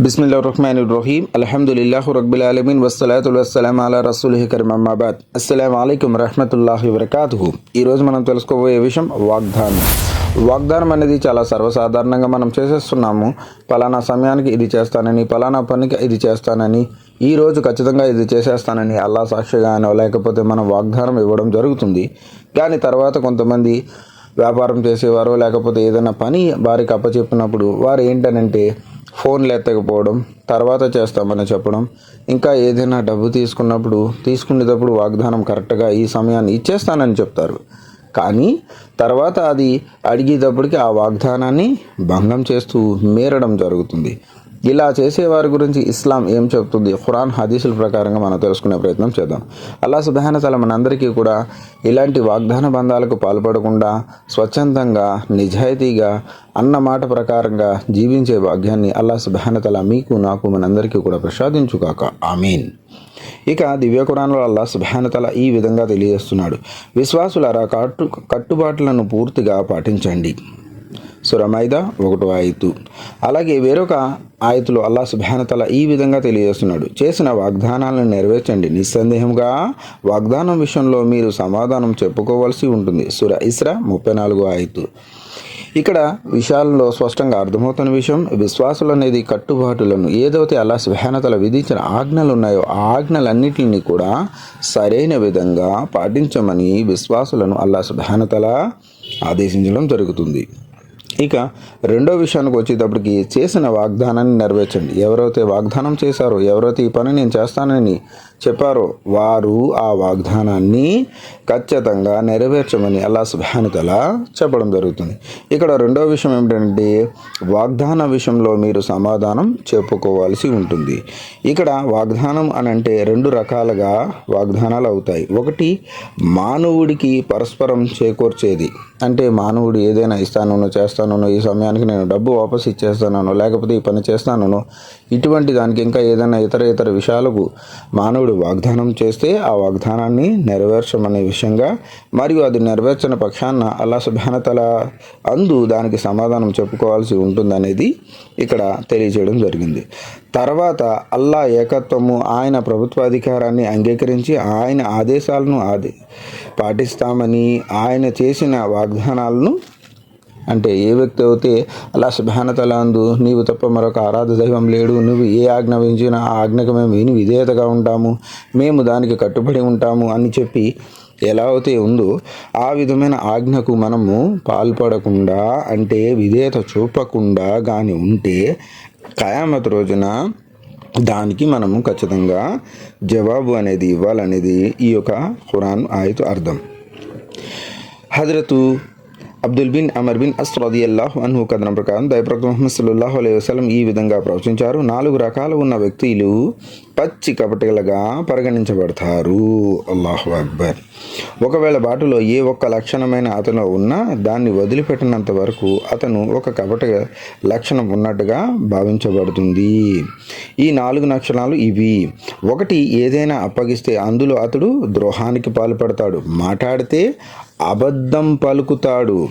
బిస్మిల్లా రహమాన్ రహీం అల్హమ్దుల్లాహు రబ్బిల్ ఆలమీన్ వస్సలాతు వస్సలాం అలా రసూలిహి కరీం అమ్మాబాద్ అస్సలం అయికం రహమతుల్లాహి వరకాతుహు ఈరోజు మనం తెలుసుకోబోయే విషయం వాగ్దానం. వాగ్దానం అనేది చాలా సర్వసాధారణంగా మనం చేసేస్తున్నాము. పలానా సమయానికి ఇది చేస్తానని పలానా పనికి ఇది చేస్తానని ఈ రోజు ఖచ్చితంగా ఇది చేసేస్తానని అల్లా సాక్షిగానో లేకపోతే మనం వాగ్దానం ఇవ్వడం జరుగుతుంది. కానీ తర్వాత కొంతమంది వ్యాపారం చేసేవారు లేకపోతే ఏదైనా పని వారికి అప్పచెప్పినప్పుడు వారు ఏంటనంటే ఫోన్లు ఎత్తకపోవడం తర్వాత చేస్తామని చెప్పడం ఇంకా ఏదైనా డబ్బు తీసుకున్నప్పుడు తీసుకునేటప్పుడు వాగ్దానం కరెక్ట్గా ఈ సమయాన్ని ఇచ్చేస్తానని చెప్తారు. కానీ తర్వాత అది అడిగేటప్పటికి ఆ వాగ్దానాన్ని భంగం చేస్తూ మేరడం జరుగుతుంది. ఇలా చేసేవారి గురించి ఇస్లాం ఏం చెప్తుంది ఖురాన్ హదీసుల ప్రకారంగా మనం తెలుసుకునే ప్రయత్నం చేద్దాం. అల్లా సుబాన తల మనందరికీ కూడా ఇలాంటి వాగ్దాన బంధాలకు పాల్పడకుండా స్వచ్ఛందంగా నిజాయితీగా అన్న మాట ప్రకారంగా జీవించే భాగ్యాన్ని అల్లా సుబాన తల మీకు నాకు మనందరికీ కూడా ప్రసాదించుగాక. ఆమీన్. ఇక దివ్య కురాన్లో అల్లా సుభానతల ఈ విధంగా తెలియజేస్తున్నాడు. విశ్వాసులారా కట్టు కట్టుబాట్లను పూర్తిగా పాటించండి. సురమైద ఒకటో ఆయతు. అలాగే వేరొక ఆయతులో అల్లా సుభానతల ఈ విధంగా తెలియజేస్తున్నాడు. చేసిన వాగ్దానాలను నెరవేర్చండి. నిస్సందేహంగా వాగ్దానం విషయంలో మీరు సమాధానం చెప్పుకోవాల్సి ఉంటుంది. సుర ఇస్రా ముప్పై నాలుగో ఆయతు. ఇక్కడ విషయాల్లో స్పష్టంగా అర్థమవుతున్న విషయం విశ్వాసులు అనేది కట్టుబాటులను ఏదైతే అలా సుహానతల విధించిన ఆజ్ఞలు ఉన్నాయో ఆ ఆజ్ఞలన్నింటినీ కూడా సరైన విధంగా పాటించమని విశ్వాసులను అల్లా సుహానతల ఆదేశించడం జరుగుతుంది. ఇక రెండో విషయానికి వచ్చేటప్పటికి చేసిన వాగ్దానాన్ని నెరవేర్చండి. ఎవరైతే వాగ్దానం చేశారో ఎవరైతే ఈ పని నేను చేస్తానని చెప్పారో వారు ఆ వాగ్దానాన్ని ఖచ్చితంగా నెరవేర్చమని అల్లా సుభానితల చెప్పడం జరుగుతుంది. ఇక్కడ రెండో విషయం ఏమిటంటే వాగ్దాన విషయంలో మీరు సమాధానం చెప్పుకోవాల్సి ఉంటుంది. ఇక్కడ వాగ్దానం అని అంటే రెండు రకాలుగా వాగ్దానాలు అవుతాయి. ఒకటి మానవుడికి పరస్పరం చేకూర్చేది. అంటే మానవుడు ఏదైనా ఇస్తానో చేస్తానో ఈ సమయానికి నేను డబ్బు వాపస్ ఇచ్చేస్తానో లేకపోతే ఈ పని చేస్తానో ఇటువంటి దానికి ఇంకా ఏదైనా ఇతర ఇతర విషయాలకు మానవుడు వాగ్దానం చేస్తే ఆ వాగ్దానాన్ని నెరవేర్చమనే విషయంగా మరియు అది నెరవేర్చిన పక్షాన అల్లా సుభానతల అందు దానికి సమాధానం చెప్పుకోవాల్సి ఉంటుందనేది ఇక్కడ తెలియజేయడం జరిగింది. తర్వాత అల్లా ఏకత్వము ఆయన ప్రభుత్వాధికారాన్ని అంగీకరించి ఆయన ఆదేశాలను ఆది పాటిస్తామని ఆయన చేసిన వాగ్దానాలను అంటే ఏ వ్యక్తి అయితే అలా సుభానతలందు నీవు తప్ప మరొక ఆరాధ దైవం లేడు నువ్వు ఏ ఆజ్ఞ వించినా ఆ ఆజ్ఞకు మేము విని విధేయతగా ఉంటాము మేము దానికి కట్టుబడి ఉంటాము అని చెప్పి ఎలా అయితే ఉందో ఆ విధమైన ఆజ్ఞకు మనము పాల్పడకుండా అంటే విధేయత చూపకుండా కానీ ఉంటే ఖయామత్ రోజున దానికి మనము ఖచ్చితంగా జవాబు అనేది ఇవ్వాలనేది ఈ యొక్క ఖురాన్ ఆయత అర్థం. హజరతు అబ్దుల్ బిన్ అమర్ బిన్ అస్ అల్లాహ్ అన్హు కథనం ప్రకారం దయప్రక్త ముహమ్మద్ సల్లాహు అలైహి వసలం ఈ విధంగా ప్రవచించారు. నాలుగు రకాలు ఉన్న వ్యక్తులు పచ్చి కపటలుగా పరిగణించబడతారు. అల్లాహు అక్బర్. ఒకవేళ బాటలో ఏ ఒక్క లక్షణమైన అతను ఉన్నా దాన్ని వదిలిపెట్టినంత వరకు అతను ఒక కపట లక్షణం ఉన్నట్టుగా భావించబడుతుంది. ఈ నాలుగు లక్షణాలు ఇవి. ఒకటి ఏదైనా అప్పగిస్తే అందులో అతడు ద్రోహానికి పాల్పడతాడు. మాట్లాడితే అబద్ధం పలుకుతాడు.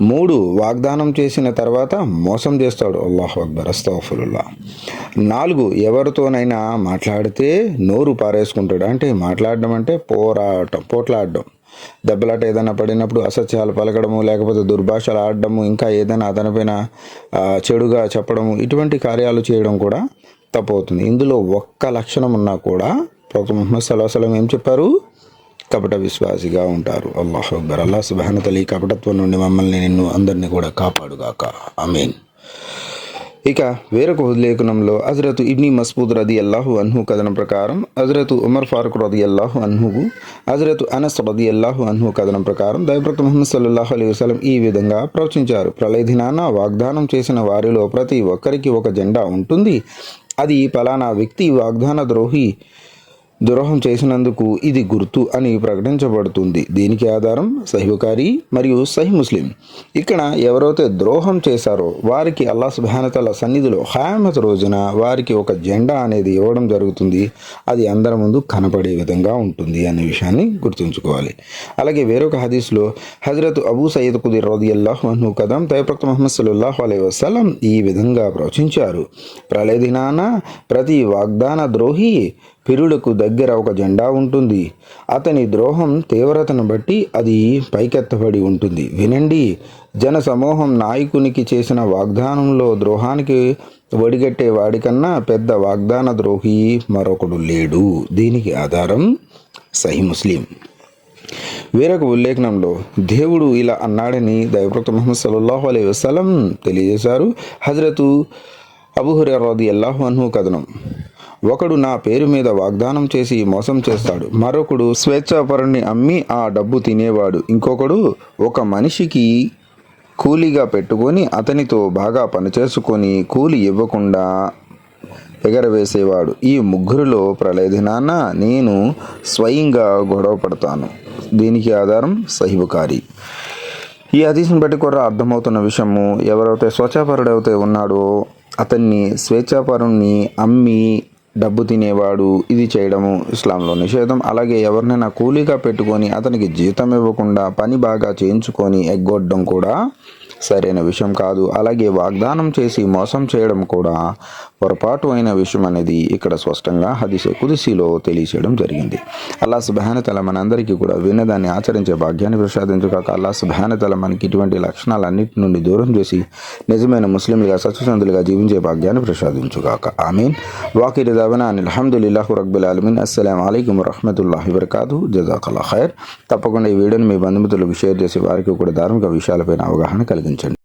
మూడు వాగ్దానం చేసిన తర్వాత మోసం చేస్తాడు. అల్లాహ్ అక్బర్. అస్తఫుల్లా నాలుగు ఎవరితోనైనా మాట్లాడితే నోరు పారేసుకుంటాడు. అంటే మాట్లాడడం అంటే పోరాటం పోట్లాడడం. దెబ్బలాట ఏదైనా పడినప్పుడు అసత్యాలు పలకడము లేకపోతే దుర్భాషలు ఆడడము ఇంకా ఏదైనా అతనిపైన చెడుగా చెప్పడము ఇటువంటి కార్యాలు చేయడం కూడా తప్పవుతుంది ఇందులో ఒక్క లక్షణం ఉన్నా కూడా ప్రొఫెసర్ ముహమ్మద్ సల్లాహం ఏం చెప్పారు? కపట విశ్వాసిగా ఉంటారు. అల్లాహ్ అక్బర్. అల్లాహ్ సుబానతలి కపటత్వం నుండి మమ్మల్ని నిన్ను అందరినీ కూడా కాపాడుగాక. అమీన్ ఇక వేరొక ఉల్లేఖనంలో హజరత్ ఇబ్ని మస్బూద్ రది అల్లాహు అన్హు కథనం ప్రకారం హజరత్ ఉమర్ ఫారూక్ రది అల్లాహు అన్హుకు హజరత్ అనస్ రది అల్లాహు అన్హు కథనం ప్రకారం దైవప్రక్త ముహమ్మద్ సల్లాహు అలీ వసలం ఈ విధంగా ప్రవచించారు. ప్రళయ దినాన వాగ్దానం చేసిన వారిలో ప్రతి ఒక్కరికి ఒక జెండా ఉంటుంది. అది ఫలానా వ్యక్తి వాగ్దాన ద్రోహి ద్రోహం చేసినందుకు ఇది గుర్తు అని ప్రకటించబడుతుంది. దీనికి ఆధారం సహిబుకారి మరియు సహి ముస్లిం ఇక్కడ ఎవరైతే ద్రోహం చేశారో వారికి అల్లా సుబానతల సన్నిధిలో హయామత్ రోజున వారికి ఒక జెండా అనేది ఇవ్వడం జరుగుతుంది. అది అందరి ముందు కనపడే విధంగా ఉంటుంది అనే విషయాన్ని గుర్తుంచుకోవాలి. అలాగే వేరొక హదీస్లో హజరత్ అబూ సయ్యద్ కుదిర్ రదియల్లాహు అన్హు కదం తయప్రక్త మహమ్మద్ సల్లాహు అలై వసలం ఈ విధంగా ప్రవచించారు. ప్రళయ దినాన ప్రతి వాగ్దాన ద్రోహి పిరులకు దగ్గర ఒక జెండా ఉంటుంది. అతని ద్రోహం తీవ్రతను బట్టి అది పైకెత్తబడి ఉంటుంది. వినండి జన సమూహం నాయకునికి చేసిన వాగ్దానంలో ద్రోహానికి ఒడిగట్టే వాడికన్నా పెద్ద వాగ్దాన ద్రోహి మరొకడు లేడు. దీనికి ఆధారం సహి ముస్లిం. వేరొక ఉల్లేఖనంలో దేవుడు ఇలా అన్నాడని దైవప్రక్త మహమ్మద్ సల్లాహు అలై వసలం తెలియజేశారు. హజరతు అబుహుర రది అల్లాహు అన్హు కథనం. ఒకడు నా పేరు మీద వాగ్దానం చేసి మోసం చేస్తాడు. మరొకడు స్వేచ్ఛాపరుణ్ణి అమ్మి ఆ డబ్బు తినేవాడు. ఇంకొకడు ఒక మనిషికి కూలీగా పెట్టుకొని అతనితో బాగా పనిచేసుకొని కూలి ఇవ్వకుండా ఎగరవేసేవాడు. ఈ ముగ్గురిలో ప్రళయదినాన నేను స్వయంగా గొడవ పడతాను. దీనికి ఆధారం సహిబుకారి ఈ హదీస్ని బట్టి కూడా అర్థమవుతున్న విషయము ఎవరైతే స్వచ్ఛాపరుడైతే ఉన్నాడో అతన్ని స్వేచ్ఛాపరుణ్ణి అమ్మి డబ్బు తినేవాడు ఇది చేయడము ఇస్లాంలో నిషేధం. అలాగే ఎవరినైనా కూలీగా పెట్టుకొని అతనికి జీతం ఇవ్వకుండా పని బాగా చేయించుకొని ఎగ్గొట్టడం కూడా సరైన విషయం కాదు. అలాగే వాగ్దానం చేసి మోసం చేయడం కూడా పొరపాటు అయిన విషయం అనేది ఇక్కడ స్పష్టంగా హదీసే కుదిసిలో తెలియచేయడం జరిగింది. అల్లా సుబానతల మనందరికీ కూడా విన్నదాన్ని ఆచరించే భాగ్యాన్ని ప్రసాదించుగాక అల్లా సుబానతల మనకి ఇటువంటి లక్షణాలన్నిటి నుండి దూరం చేసి నిజమైన ముస్లింలుగా సత్యసంధులుగా జీవించే భాగ్యాన్ని ప్రసాదించుగాక. ఆమీన్. వాకిరి దవన అని అల్హమ్దుల్లాహు రబ్బుల్ ఆలమీన్. అస్సలం అయికం వరహమతుల్లాహి వరకాదు జజాకల్లా ఖైర్. తప్పకుండా ఈ వీడియోని మీ బంధుమిత్రులకు షేర్ చేసి వారికి కూడా ధార్మిక విషయాలపైన అవగాహన కలిగింది కలిగించండి